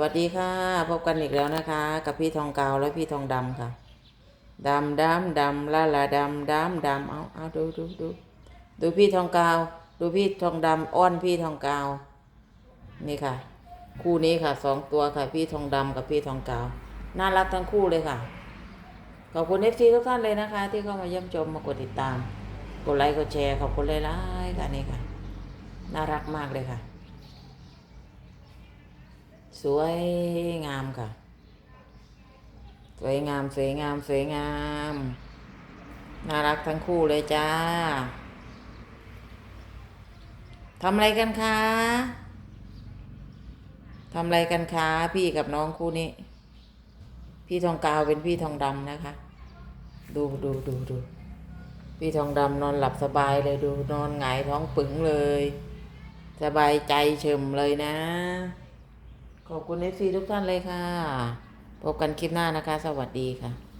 วัสดีค่ะ พบกันอีกแล้วนะคะ กับพี่ทองกาวและพี่ทองดำค่ะดำดำดำละละดำดำดำเอาเอาดูดูดูดูพี่ทองกาว ดูพี่ทองดำอ้อนพี่ทองกาว นี่ค่ะ คู่นี้ค่ะสองตัวค่ะ พี่ทองดำกับพี่ทองกาว น่ารักทั้งคู่เลยค่ะ ขอบคุณเอฟซีทุกท่านเลยนะคะ ที่เข้ามาเยี่ยมชมมากดติดตาม กดไลค์กดแชร์ขอบคุณเลยล่ๆค่ะนี่ค่ะ น่ารักมากเลยค่ะ สวยงามค่ะ สวยงามสวยงามสวยงาม น่ารักทั้งคู่เลยจ้าทำอะไรกันคะทำอะไรกันคะพี่กับน้องคู่นี้ พี่ทองกาวเป็นพี่ทองดำนะคะ ดูดูดูดูพี่ทองดำนอนหลับสบายเลยดูนอนหงายท้องปึ๋งเลย สบายใจเฉมเลยนะ ขอบคุณเอฟซีทุกท่านเลยค่ะ พบกันคลิปหน้านะคะ สวัสดีค่ะ